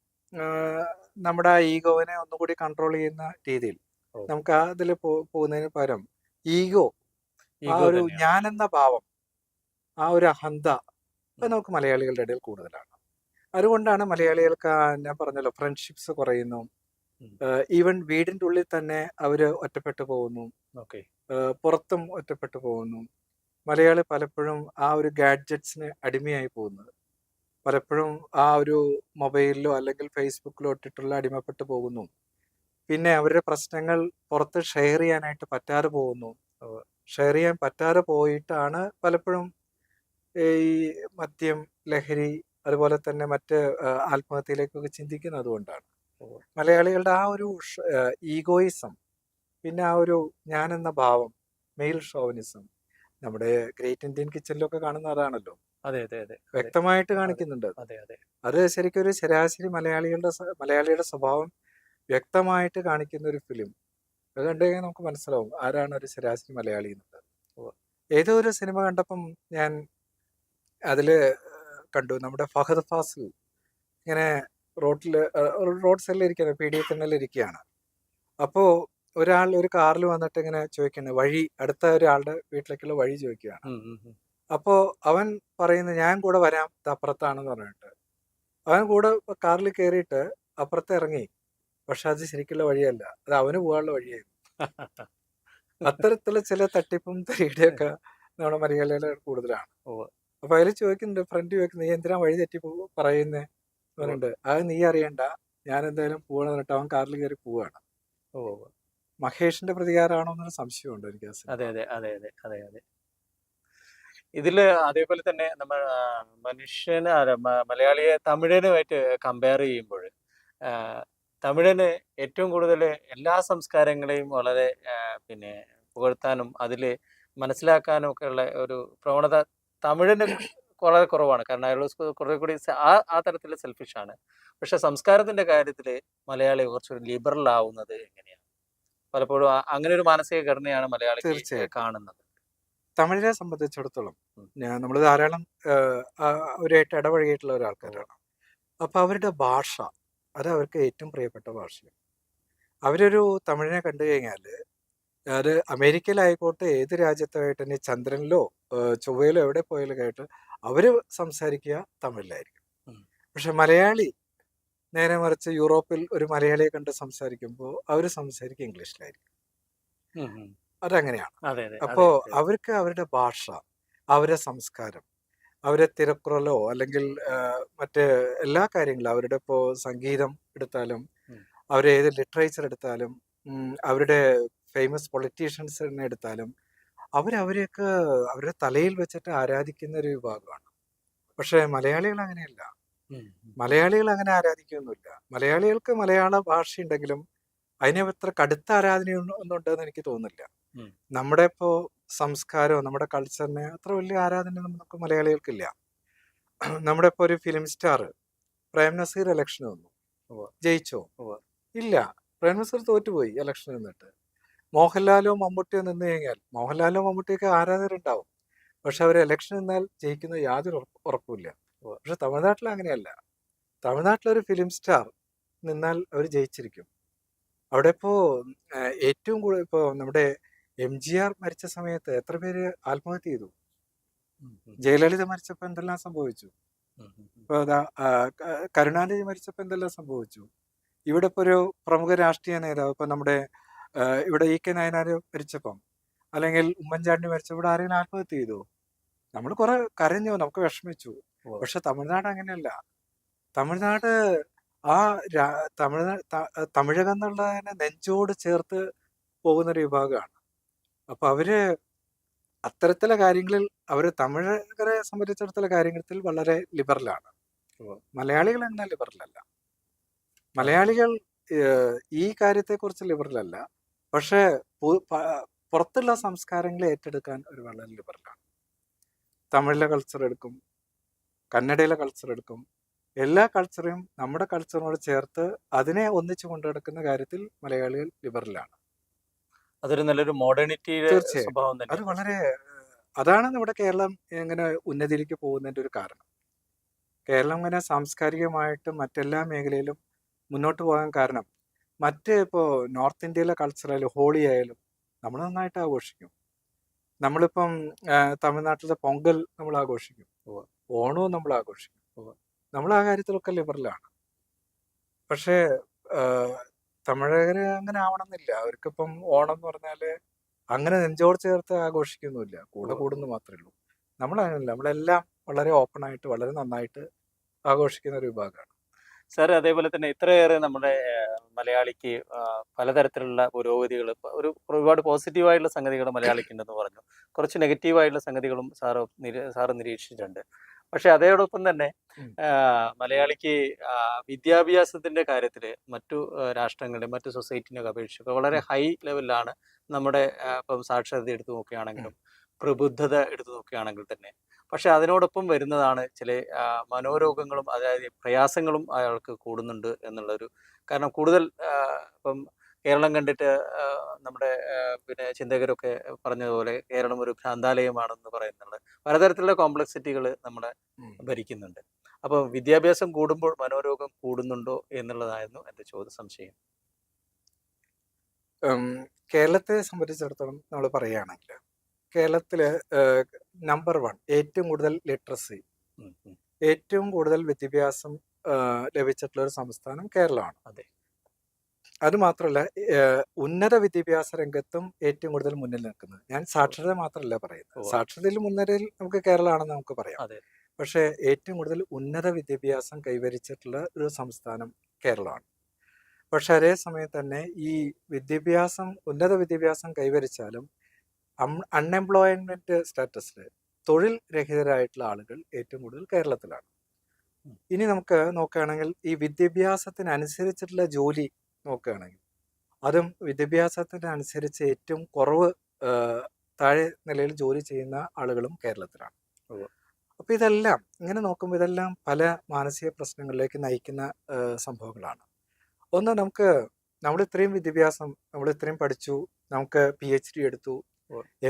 നമ്മുടെ ആ ഈഗോവിനെ ഒന്നുകൂടി കൺട്രോൾ ചെയ്യുന്ന രീതിയിൽ നമുക്ക് ആ ഇതിൽ പോകുന്നതിന് പകരം ഈഗോ ആ ഒരു ഞാൻ എന്ന ഭാവം ആ ഒരു അഹന്ത അത് നമുക്ക് മലയാളികളുടെ ഇടയിൽ കൂടുതലാണ്. അതുകൊണ്ടാണ് മലയാളികൾക്ക് ഞാൻ പറഞ്ഞല്ലോ ഫ്രണ്ട്ഷിപ്സ് കുറയുന്നു. ഈവൻ വീടിന്റെ ഉള്ളിൽ തന്നെ അവർ ഒറ്റപ്പെട്ടു പോകുന്നു. പുറത്തും ഒറ്റപ്പെട്ടു പോകുന്നു മലയാളി പലപ്പോഴും ആ ഒരു ഗാഡ്ജറ്റ്സിന് അടിമയായി പോകുന്നത് പലപ്പോഴും ആ ഒരു മൊബൈലിലോ അല്ലെങ്കിൽ ഫേസ്ബുക്കിലോ ഇട്ടിട്ടുള്ള അടിമപ്പെട്ടു പോകുന്നു പിന്നെ അവരുടെ പ്രശ്നങ്ങൾ പുറത്ത് ഷെയർ ചെയ്യാനായിട്ട് പറ്റാതെ പോകുന്നു. ഷെയർ ചെയ്യാൻ പറ്റാതെ പോയിട്ടാണ് പലപ്പോഴും ഈ മദ്യം ലഹരി അതുപോലെ തന്നെ മറ്റ് ആത്മഹത്യയിലേക്കൊക്കെ ചിന്തിക്കുന്നത് അതുകൊണ്ടാണ്. മലയാളികളുടെ ആ ഒരു ഈഗോയിസം പിന്നെ ആ ഒരു ഞാൻ എന്ന ഭാവം മെയിൽ ഷോവനിസം നമ്മുടെ ഗ്രേറ്റ് ഇന്ത്യൻ കിച്ചണിലൊക്കെ കാണുന്ന അതാണല്ലോ അതെ അതെ അതെ വ്യക്തമായിട്ട് കാണിക്കുന്നുണ്ട് അതെ. അതെ അത്. ശരിക്കും ഒരു ശരാശരി മലയാളികളുടെ മലയാളിയുടെ സ്വഭാവം വ്യക്തമായിട്ട് കാണിക്കുന്ന ഒരു ഫിലിം അത് കണ്ടു കഴിഞ്ഞാൽ നമുക്ക് മനസ്സിലാവും ആരാണ് ഒരു ശരാശരി മലയാളി എന്നുള്ളത്. ഏതോ ഒരു സിനിമ കണ്ടപ്പം ഞാൻ അതിൽ കണ്ടു നമ്മുടെ ഫഹദ് ഫാസിൽ. ഇങ്ങനെ റോട്ടിൽ റോഡ് സൈഡിൽ ഇരിക്കുകയാണ് പി ഡി എഫ് ഇരിക്കുകയാണ് അപ്പോൾ ഒരാൾ ഒരു കാറിൽ വന്നിട്ട് ഇങ്ങനെ ചോദിക്കുന്നത് വഴി അടുത്ത ഒരാളുടെ വീട്ടിലേക്കുള്ള വഴി ചോദിക്കുകയാണ്. അപ്പോൾ അവൻ പറയുന്നത് ഞാൻ കൂടെ വരാം അപ്പുറത്താണെന്ന് പറഞ്ഞിട്ട്. അവൻ കൂടെ കാറിൽ കയറിയിട്ട് അപ്പുറത്ത് ഇറങ്ങി. പക്ഷെ അത് ശരിക്കുള്ള വഴിയല്ല അത് അവന് പോകാനുള്ള വഴിയായിരുന്നു. അത്തരത്തിലുള്ള ചില തട്ടിപ്പും തരികയൊക്കെ നമ്മുടെ മലയാളികളെ കൂടുതലാണ്. അപ്പൊ അതിൽ ചോദിക്കുന്നുണ്ട് ഫ്രണ്ട് ചോദിക്കുന്നത് നീ എന്തിനാ വഴി തെറ്റി പറയുന്നേ? പറഞ്ഞിട്ട് അത് നീ അറിയണ്ട ഞാൻ എന്തായാലും പോവാന്ന് പറഞ്ഞിട്ട് അവൻ കാറിൽ കയറി പോവാണ്. ഉവ്വ്. മഹേഷിന്റെ പ്രതികാരമാണോ എന്നൊരു സംശയമുണ്ട് എനിക്ക് അതെ അതെ അതെ അതെ അതെ അതെ. ഇതിൽ അതേപോലെ തന്നെ നമ്മൾ മനുഷ്യന് മലയാളിയെ തമിഴനുമായിട്ട് കമ്പയർ ചെയ്യുമ്പോൾ തമിഴന് ഏറ്റവും കൂടുതൽ എല്ലാ സംസ്കാരങ്ങളെയും വളരെ പിന്നെ പുകഴ്ത്താനും അതിൽ മനസ്സിലാക്കാനും ഒക്കെ ഉള്ള ഒരു പ്രവണത തമിഴന് വളരെ കുറവാണ്. കാരണം അയാൾ കുറേ കൂടി ആ ആ തരത്തിൽ സെൽഫിഷാണ് പക്ഷെ സംസ്കാരത്തിന്റെ കാര്യത്തിൽ മലയാളി കുറച്ചൊരു ലിബറൽ ആവുന്നത് എങ്ങനെയാണ്? പലപ്പോഴും അങ്ങനെ ഒരു മാനസിക ഘടനയാണ് മലയാളി തീർച്ചയായും കാണുന്നത്. തമിഴിനെ സംബന്ധിച്ചിടത്തോളം ഞാൻ നമ്മൾ ധാരാളം അവരായിട്ട് ഇടപഴകിയിട്ടുള്ള ഒരാൾക്കാരാണ്. അപ്പൊ അവരുടെ ഭാഷ അത് അവർക്ക് ഏറ്റവും പ്രിയപ്പെട്ട ഭാഷയാണ്. അവരൊരു തമിഴിനെ കണ്ടു കഴിഞ്ഞാൽ അത് അമേരിക്കയിലായിക്കോട്ടെ ഏത് രാജ്യത്തായിട്ട് തന്നെ ചന്ദ്രനിലോ ചൊവ്വയിലോ എവിടെ പോയാലും കേട്ട് അവർ സംസാരിക്കുക തമിഴിലായിരിക്കും. പക്ഷെ മലയാളി നേരെ മറിച്ച് യൂറോപ്പിൽ ഒരു മലയാളിയെ കണ്ട് സംസാരിക്കുമ്പോൾ അവർ സംസാരിക്കുക ഇംഗ്ലീഷിലായിരിക്കും. അതങ്ങനെയാണ് അതെ അതെ അപ്പോ അതെ, അതെ. അവർക്ക് അവരുടെ ഭാഷ അവരുടെ സംസ്കാരം അവരെ തിരക്കുറലോ അല്ലെങ്കിൽ മറ്റ് എല്ലാ കാര്യങ്ങളും അവരുടെ ഇപ്പോ സംഗീതം എടുത്താലും അവരേത് ലിറ്ററേച്ചർ എടുത്താലും അവരുടെ ഫേമസ് പൊളിറ്റീഷ്യൻസിനെ എടുത്താലും അവരവരെയൊക്കെ അവരുടെ തലയിൽ വെച്ചിട്ട് ആരാധിക്കുന്ന ഒരു വിഭാഗമാണ് പക്ഷെ മലയാളികൾ അങ്ങനെയല്ല. മലയാളികൾ അങ്ങനെ ആരാധിക്കുകയൊന്നുമില്ല മലയാളികൾക്ക് മലയാള ഭാഷയുണ്ടെങ്കിലും അതിനെ അത്ര കടുത്ത ആരാധന ഒന്നും ഒന്നും ഉണ്ടെന്ന് എനിക്ക് തോന്നുന്നില്ല. നമ്മുടെ ഇപ്പോ സംസ്കാരമോ നമ്മുടെ കൾച്ചറിനെ അത്ര വലിയ ആരാധന നമുക്ക് മലയാളികൾക്കില്ല. നമ്മുടെ ഇപ്പോ ഒരു film star Prem Nazir election വന്നു. ജയിച്ചോ? ഇല്ല. പ്രേം നസീർ തോറ്റുപോയി ഇലക്ഷൻ നിന്നിട്ട്. മോഹൻലാലോ മമ്മൂട്ടിയോ നിന്ന് കഴിഞ്ഞാൽ മോഹൻലാലോ മമ്മൂട്ടിയൊക്കെ ആരാധകരുണ്ടാവും. പക്ഷെ അവർ ഇലക്ഷൻ നിന്നാൽ ജയിക്കുന്ന യാതൊരു ഉറപ്പില്ല. പക്ഷെ തമിഴ്നാട്ടിൽ അങ്ങനെയല്ല. തമിഴ്നാട്ടിലൊരു ഫിലിം സ്റ്റാർ നിന്നാൽ അവർ ജയിച്ചിരിക്കും. അവിടെ ഇപ്പോൾ ഏറ്റവും കൂടുതൽ ഇപ്പോൾ നമ്മുടെ എം ജി ആർ മരിച്ച സമയത്ത് എത്ര പേര് ആത്മഹത്യ ചെയ്തു? ജയലളിത മരിച്ചപ്പോൾ എന്തെല്ലാം സംഭവിച്ചു? ഇപ്പോൾ കരുണാനിധി മരിച്ചപ്പോൾ എന്തെല്ലാം സംഭവിച്ചു? ഇവിടെ ഇപ്പോൾ ഒരു പ്രമുഖ രാഷ്ട്രീയ നേതാവ് ഇപ്പോൾ നമ്മുടെ ഇവിടെ ഇ കെ നായനാർ മരിച്ചപ്പം അല്ലെങ്കിൽ ഉമ്മൻചാണ്ടി മരിച്ചപ്പോൾ ഇവിടെ ആരെങ്കിലും ആത്മഹത്യ ചെയ്തു? നമ്മൾ കുറെ കരഞ്ഞു നമുക്ക് വിഷമിച്ചു. പക്ഷെ തമിഴ്നാട് അങ്ങനെയല്ല. തമിഴ്നാട് ആ തമിഴ്നാട് തമിഴകം എന്നുള്ളതിനെ നെഞ്ചോട് ചേർത്ത് പോകുന്ന ഒരു വിഭാഗമാണ്. അപ്പൊ അവർ അത്തരത്തിലെ കാര്യങ്ങളിൽ അവർ തമിഴരെ സംബന്ധിച്ചിടത്തോളം കാര്യത്തിൽ വളരെ ലിബറലാണ്. മലയാളികൾ എന്ന ലിബറലല്ല. അല്ല മലയാളികൾ ഈ കാര്യത്തെക്കുറിച്ച് ലിബറൽ അല്ല പക്ഷെ പുറത്തുള്ള സംസ്കാരങ്ങളെ ഏറ്റെടുക്കാൻ ഒരു വളരെ ലിബറലാണ്. തമിഴിലെ കൾച്ചർ എടുക്കും കന്നഡയിലെ കൾച്ചർ എടുക്കും. എല്ലാ കൾച്ചറും നമ്മുടെ കൾച്ചറിനോട് ചേർത്ത് അതിനെ ഒന്നിച്ചു കൊണ്ടു നടക്കുന്ന കാര്യത്തിൽ മലയാളികൾ ലിബറലാണ് അതൊരു നല്ലൊരു മോഡേണിറ്റി തീർച്ചയായും. അത് വളരെ അതാണ് നമ്മുടെ കേരളം ഇങ്ങനെ ഉന്നതിയിലേക്ക് പോകുന്നതിന്റെ ഒരു കാരണം. കേരളം ഇങ്ങനെ സാംസ്കാരികമായിട്ടും മറ്റെല്ലാ മേഖലയിലും മുന്നോട്ട് പോകാൻ കാരണം മറ്റ് ഇപ്പോൾ നോർത്ത് ഇന്ത്യയിലെ കൾച്ചറായാലും ഹോളി ആയാലും നമ്മൾ നന്നായിട്ട് ആഘോഷിക്കും. നമ്മളിപ്പം തമിഴ്നാട്ടിലെ പൊങ്കൽ നമ്മൾ ആഘോഷിക്കും. ഓണവും നമ്മൾ ആഘോഷിക്കും. നമ്മൾ ആ കാര്യത്തിലൊക്കെ ലിബറലാണ്. പക്ഷേ തമിഴകര് അങ്ങനെ ആവണമെന്നില്ല. അവർക്കിപ്പം ഓണം എന്ന് പറഞ്ഞാൽ അങ്ങനെ നെഞ്ചോട് ചേർത്ത് ആഘോഷിക്കുന്നുമില്ല. കൂടെ. കൂടുന്നു മാത്രമേ ഉള്ളൂ. നമ്മളങ്ങനല്ല നമ്മളെല്ലാം വളരെ ഓപ്പൺ ആയിട്ട് വളരെ നന്നായിട്ട് ആഘോഷിക്കുന്ന ഒരു വിഭാഗമാണ്. സാർ അതേപോലെ തന്നെ ഇത്രയേറെ നമ്മുടെ മലയാളിക്ക് പലതരത്തിലുള്ള പുരോഗതികൾ ഒരു ഒരുപാട് പോസിറ്റീവായിട്ടുള്ള സംഗതികൾ മലയാളിക്കുണ്ടെന്ന് പറഞ്ഞു. കുറച്ച് നെഗറ്റീവായിട്ടുള്ള സംഗതികളും സാറ് സാറ് നിരീക്ഷിച്ചിട്ടുണ്ട്. പക്ഷെ അതോടൊപ്പം തന്നെ മലയാളിക്ക് വിദ്യാഭ്യാസത്തിന്റെ കാര്യത്തിൽ മറ്റു രാഷ്ട്രങ്ങളുടെ മറ്റു സൊസൈറ്റിനൊക്കെ അപേക്ഷിച്ച് വളരെ ഹൈ ലെവലിലാണ് നമ്മുടെ ഇപ്പം സാക്ഷരത എടുത്തു നോക്കുകയാണെങ്കിലും പ്രബുദ്ധത എടുത്തു നോക്കുകയാണെങ്കിൽ തന്നെ. പക്ഷെ അതിനോടൊപ്പം വരുന്നതാണ് ചില മനോരോഗങ്ങളും അതായത് പ്രയാസങ്ങളും അയാൾക്ക് കൂടുന്നുണ്ട് എന്നുള്ളൊരു കാരണം. കൂടുതൽ ഇപ്പം കേരളം കണ്ടിട്ട് നമ്മുടെ പിന്നെ ചിന്തകരൊക്കെ പറഞ്ഞതുപോലെ കേരളം ഒരു ഭ്രാന്താലയമാണെന്ന് പറയുന്നുണ്ട് പലതരത്തിലുള്ള കോംപ്ലക്സിറ്റികൾ നമ്മളെ ഭരിക്കുന്നുണ്ട്. അപ്പോൾ വിദ്യാഭ്യാസം കൂടുമ്പോൾ മനോരോഗം കൂടുന്നുണ്ടോ എന്നുള്ളതായിരുന്നു എന്റെ ചോദ്യ സംശയം കേരളത്തെ സംബന്ധിച്ചിടത്തോളം നമ്മൾ പറയുകയാണെങ്കിൽ കേരളത്തിൽ നമ്പർ വൺ ഏറ്റവും കൂടുതൽ ലിറ്ററസി. ഏറ്റവും കൂടുതൽ വിദ്യാഭ്യാസം ലഭിച്ചിട്ടുള്ള ഒരു സംസ്ഥാനം കേരളമാണ്. അതെ. അത് മാത്രമല്ല ഉന്നത വിദ്യാഭ്യാസ രംഗത്തും ഏറ്റവും കൂടുതൽ മുന്നിൽ നിൽക്കുന്നത്. ഞാൻ സാക്ഷരത മാത്രമല്ല പറയുന്നത്. സാക്ഷരതയിൽ മുൻനിരയിൽ നമുക്ക് കേരളമാണെന്ന് നമുക്ക് പറയാം. പക്ഷേ ഏറ്റവും കൂടുതൽ ഉന്നത വിദ്യാഭ്യാസം കൈവരിച്ചിട്ടുള്ള ഒരു സംസ്ഥാനം കേരളമാണ്. പക്ഷെ അതേ സമയത്ത് തന്നെ ഈ വിദ്യാഭ്യാസം ഉന്നത വിദ്യാഭ്യാസം കൈവരിച്ചാലും അൺഎംപ്ലോയ്മെന്റ് സ്റ്റാറ്റസിൽ തൊഴിൽ രഹിതരായിട്ടുള്ള ആളുകൾ ഏറ്റവും കൂടുതൽ കേരളത്തിലാണ്. ഇനി നമുക്ക് നോക്കുകയാണെങ്കിൽ ഈ വിദ്യാഭ്യാസത്തിനനുസരിച്ചിട്ടുള്ള ജോലി നോക്കുകയാണെങ്കിൽ. അതും വിദ്യാഭ്യാസത്തിനനുസരിച്ച് ഏറ്റവും കുറവ് താഴെ നിലയിൽ ജോലി ചെയ്യുന്ന ആളുകളും കേരളത്തിലാണ്. അപ്പോൾ അപ്പൊ ഇതെല്ലാം ഇങ്ങനെ നോക്കുമ്പോൾ ഇതെല്ലാം പല മാനസിക പ്രശ്നങ്ങളിലേക്ക് നയിക്കുന്ന സംഭവങ്ങളാണ്. ഒന്ന് നമുക്ക് നമ്മൾ ഇത്രയും വിദ്യാഭ്യാസം നമ്മൾ ഇത്രയും പഠിച്ചു നമുക്ക് പി എച്ച് ഡി എടുത്തു.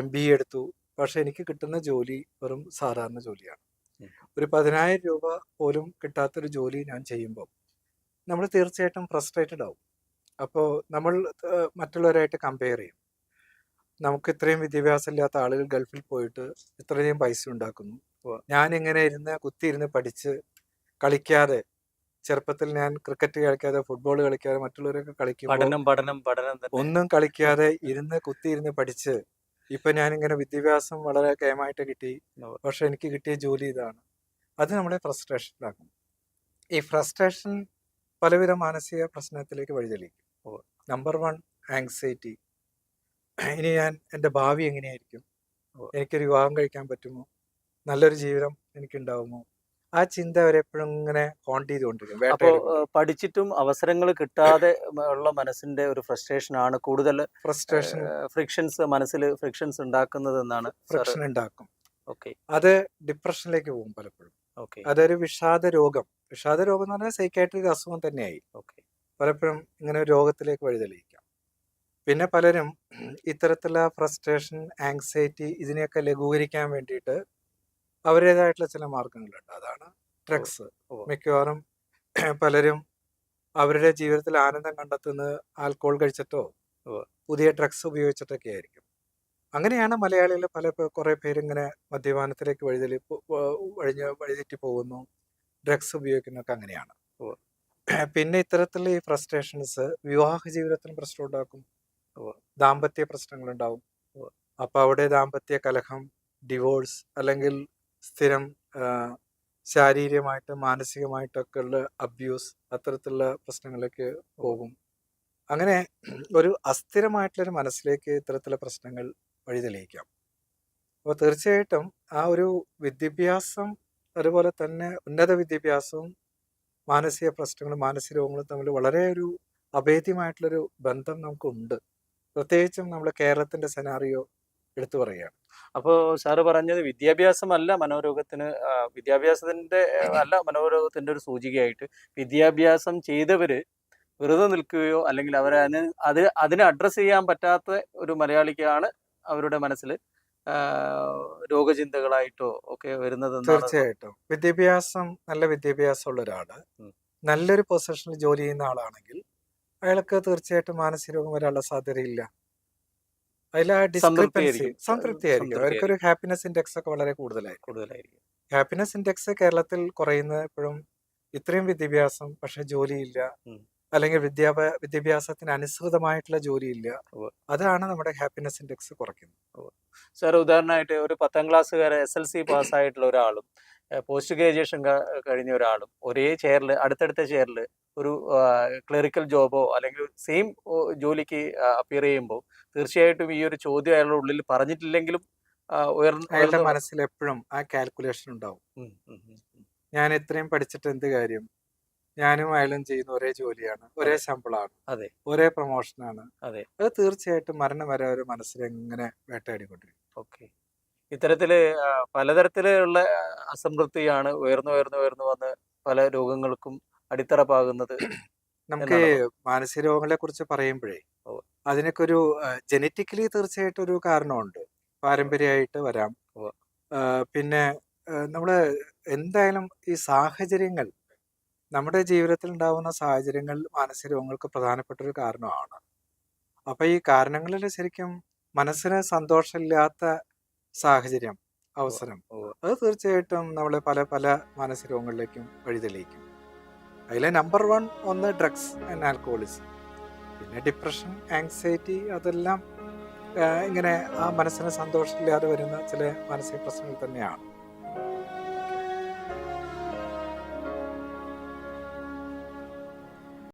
എം ബി എ എടുത്തു പക്ഷെ എനിക്ക് കിട്ടുന്ന ജോലി വെറും സാധാരണ ജോലിയാണ്. ഒരു പതിനായിരം രൂപ പോലും കിട്ടാത്തൊരു ജോലി ഞാൻ ചെയ്യുമ്പോൾ നമ്മൾ തീർച്ചയായിട്ടും ഫ്രസ്ട്രേറ്റഡ് ആവും. അപ്പോൾ നമ്മൾ മറ്റുള്ളവരായിട്ട് കമ്പയർ ചെയ്യും. നമുക്ക് ഇത്രയും വിദ്യാഭ്യാസം ഇല്ലാത്ത ആളുകൾ ഗൾഫിൽ പോയിട്ട് ഇത്രയധികം പൈസ ഉണ്ടാക്കുന്നു. അപ്പോൾ ഞാൻ ഇങ്ങനെ ഇരുന്ന് കുത്തിയിരുന്ന് പഠിച്ച് കളിക്കാതെ ചെറുപ്പത്തിൽ ഞാൻ ക്രിക്കറ്റ് കളിക്കാതെ ഫുട്ബോൾ കളിക്കാതെ മറ്റുള്ളവരൊക്കെ കളിക്കും പഠനം പഠനം പഠനം ഒന്നും കളിക്കാതെ ഇരുന്ന് കുത്തിയിരുന്ന് പഠിച്ച് ഇപ്പൊ ഞാനിങ്ങനെ വിദ്യാഭ്യാസം വളരെ കേമായിട്ട് കിട്ടി. പക്ഷെ എനിക്ക് കിട്ടിയ ജോലി ഇതാണ്. അത് നമ്മളെ ഫ്രസ്ട്രേഷനിലാക്കും ഈ ഫ്രസ്ട്രേഷൻ പലവിധ മാനസിക പ്രശ്നത്തിലേക്ക് വഴിതെളിക്കും. നമ്പർ വൺ ആങ്സൈറ്റി ഇനി ഞാൻ എന്റെ ഭാവി എങ്ങനെയായിരിക്കും. എനിക്കൊരു വിവാഹം കഴിക്കാൻ പറ്റുമോ? നല്ലൊരു ജീവിതം എനിക്കുണ്ടാവുമോ? ആ ചിന്ത അവരെപ്പോഴും ഇങ്ങനെ ഹോണ്ട് ചെയ്തുകൊണ്ടിരിക്കും അപ്പോൾ പഠിച്ചിട്ടും അവസരങ്ങൾ കിട്ടാതെ ഉള്ള മനസ്സിന്റെ ഒരു ഫ്രസ്ട്രേഷൻ ആണ് കൂടുതൽ ഫ്രസ്ട്രേഷൻ ഫ്രിക്ഷൻസ് മനസ്സിൽ ഫ്രിക്ഷൻസ് ഉണ്ടാക്കുന്നത് എന്നാണ് ഫ്രിക്ഷൻ ഉണ്ടാക്കും. ഓക്കെ അത് ഡിപ്രഷനിലേക്ക് പോകും പലപ്പോഴും. ഓക്കെ അതൊരു വിഷാദ രോഗം. വിഷാദ രോഗം എന്ന് പറഞ്ഞാൽ സൈക്കാട്രിക് അസുഖം തന്നെയായി. ഓക്കെ പലപ്പോഴും ഇങ്ങനെ ഒരു രോഗത്തിലേക്ക് വഴിതെളിയിക്കാം. പിന്നെ പലരും ഇത്തരത്തിലുള്ള ഫ്രസ്ട്രേഷൻ ആങ്സൈറ്റി ഇതിനെയൊക്കെ ലഘൂകരിക്കാൻ വേണ്ടിയിട്ട് അവരുടേതായിട്ടുള്ള ചില മാർഗങ്ങളുണ്ട്. അതാണ് ഡ്രഗ്സ്. മിക്കവാറും പലരും അവരുടെ ജീവിതത്തിൽ ആനന്ദം കണ്ടെത്തുന്നത് ആൽക്കോൾ കഴിച്ചിട്ടോ പുതിയ ഡ്രഗ്സ് ഉപയോഗിച്ചിട്ടൊക്കെ ആയിരിക്കും. അങ്ങനെയാണ് മലയാളികൾ പല കുറേ പേരിങ്ങനെ മദ്യപാനത്തിലേക്ക് വഴിതെളി വഴിഞ്ഞ് വഴിതെറ്റി പോകുന്നു. ഡ്രഗ്സ് ഉപയോഗിക്കുന്നൊക്കെ അങ്ങനെയാണ്. പിന്നെ ഇത്തരത്തിലുള്ള ഈ ഫ്രസ്ട്രേഷൻസ് വിവാഹ ജീവിതത്തിന് പ്രശ്നം ഉണ്ടാക്കും. ദാമ്പത്യ പ്രശ്നങ്ങൾ ഉണ്ടാവും. അപ്പൊ അവിടെ ദാമ്പത്യ കലഹം ഡിവോഴ്സ് അല്ലെങ്കിൽ സ്ഥിരം ശാരീരികമായിട്ടും ശാരീരികമായിട്ട് മാനസികമായിട്ടൊക്കെ ഉള്ള അബ്യൂസ് അത്തരത്തിലുള്ള പ്രശ്നങ്ങളിലേക്ക് പോകും. അങ്ങനെ ഒരു അസ്ഥിരമായിട്ടുള്ളൊരു മനസ്സിലേക്ക് ഇത്തരത്തിലുള്ള പ്രശ്നങ്ങൾ വഴിതെളിയിക്കാം അപ്പോൾ തീർച്ചയായിട്ടും ആ ഒരു വിദ്യാഭ്യാസം അതുപോലെ തന്നെ ഉന്നത വിദ്യാഭ്യാസവും മാനസിക പ്രശ്നങ്ങളും മാനസിക രോഗങ്ങളും തമ്മിൽ വളരെ ഒരു അഭേദ്യമായിട്ടുള്ളൊരു ബന്ധം നമുക്കുണ്ട്. പ്രത്യേകിച്ചും നമ്മൾ കേരളത്തിന്റെ സെനാറിയോ എടുത്തു പറയുകയാണ്. അപ്പോൾ സാറ് പറഞ്ഞത് വിദ്യാഭ്യാസമല്ല മനോരോഗത്തിന് വിദ്യാഭ്യാസത്തിന്റെ അല്ല മനോരോഗത്തിന്റെ ഒരു സൂചികയായിട്ട് വിദ്യാഭ്യാസം ചെയ്തവര് വെറുതെ നിൽക്കുകയോ അല്ലെങ്കിൽ അവരെ അത് അതിനെ അഡ്രസ്സ് ചെയ്യാൻ പറ്റാത്ത ഒരു മലയാളിക്കാണ് അവരുടെ മനസ്സിൽ രോഗചിന്തകളായിട്ടോ ഒക്കെ വരുന്നത് തീർച്ചയായിട്ടും. വിദ്യാഭ്യാസം നല്ല വിദ്യാഭ്യാസമുള്ള ഒരാൾ. നല്ലൊരു പൊസിഷനിൽ ജോലി ചെയ്യുന്ന ആളാണെങ്കിൽ അയാൾക്ക് തീർച്ചയായിട്ടും മാനസിക രോഗം വരാനുള്ള സാധ്യതയില്ല. അതിൽ ആ ഡിസ്ക്രിപ്പൻസി. സംതൃപ്തി ആയിരിക്കും അവർക്ക് അവർക്കൊരു ഹാപ്പിനെസ് ഇൻഡെക്സ് ഒക്കെ വളരെ കൂടുതലായിരിക്കും. കൂടുതലായിരിക്കും. ഹാപ്പിനെസ് ഇൻഡെക്സ് കേരളത്തിൽ കുറയുന്നത് എപ്പോഴും ഇത്രയും വിദ്യാഭ്യാസം പക്ഷെ ജോലിയില്ല. അല്ലെങ്കിൽ വിദ്യാഭ്യാ വിദ്യാഭ്യാസത്തിന് അനുസൃതമായിട്ടുള്ള ജോലിയില്ല. അതാണ് നമ്മുടെ ഹാപ്പിനെസ് ഇൻഡെക്സ് കുറയ്ക്കുന്നത്. സാർ ഉദാഹരണമായിട്ട് ഒരു പത്താം ക്ലാസ്സുകാരെ എസ് എൽ സി പാസ്സായിട്ടുള്ള ഒരാളും പോസ്റ്റ് ഗ്രാജുവേഷൻ കഴിഞ്ഞ ഒരാളും ഒരേ ചെയറിൽ അടുത്തടുത്ത ചെയറിൽ ഒരു ക്ലറിക്കൽ ജോബോ അല്ലെങ്കിൽ സെയിം ജോലിക്ക് അപ്പിയർ ചെയ്യുമ്പോൾ തീർച്ചയായിട്ടും ഈ ഒരു ചോദ്യം അയാളുടെ ഉള്ളിൽ പറഞ്ഞിട്ടില്ലെങ്കിലും ഉയർന്ന അയാളുടെ മനസ്സിൽ എപ്പോഴും ആ കാൽക്കുലേഷൻ ഉണ്ടാവും. ഞാൻ ഇത്രയും പഠിച്ചിട്ട് എന്ത് കാര്യം? ഞാനും അയാളും ചെയ്യുന്ന ഒരേ ജോലിയാണ് ഒരേ ശമ്പളമാണ് അതെ. ഒരേ പ്രൊമോഷനാണ്. അതെ. അത് തീർച്ചയായിട്ടും മരണം വരെ ഒരു മനസ്സിൽ എങ്ങനെ വേട്ടയാടിക്കൊണ്ടിരിക്കും. ഓക്കെ. ഇത്തരത്തിൽ പലതരത്തിലുള്ള അസംതൃപ്തിയാണ് ഉയർന്നു ഉയർന്നു ഉയർന്നു വന്ന് പല രോഗങ്ങൾക്കും അടിത്തറ പാകുന്നത് നമുക്ക് മാനസിക രോഗങ്ങളെ കുറിച്ച് പറയുമ്പോഴേ. അതിനൊക്കെ ഒരു ജനറ്റിക്കലി തീർച്ചയായിട്ടും ഒരു കാരണമുണ്ട്. പാരമ്പര്യമായിട്ട് വരാം. പിന്നെ നമ്മൾ എന്തായാലും ഈ സാഹചര്യങ്ങൾ നമ്മുടെ ജീവിതത്തിൽ ഉണ്ടാകുന്ന സാഹചര്യങ്ങൾ മാനസിക രോഗങ്ങൾക്ക് പ്രധാനപ്പെട്ട ഒരു കാരണമാണ്. അപ്പൊ ഈ കാരണങ്ങളിൽ ശരിക്കും മനസ്സിന് സന്തോഷമില്ലാത്ത സാഹചര്യം അവസരം. അത് തീർച്ചയായിട്ടും നമ്മളെ പല പല മാനസിക രോഗങ്ങളിലേക്കും വഴിതെളിയിക്കും. അതിലെ നമ്പർ വൺ ഒന്ന് ഡ്രഗ്സ് ആൻഡ് ആൽക്കഹോളിസം. പിന്നെ ഡിപ്രഷൻ ആങ്സൈറ്റി അതെല്ലാം ഇങ്ങനെ ആ മനസ്സിന് സന്തോഷമില്ലാതെ വരുന്ന ചില മാനസിക പ്രശ്നങ്ങൾ തന്നെയാണ്.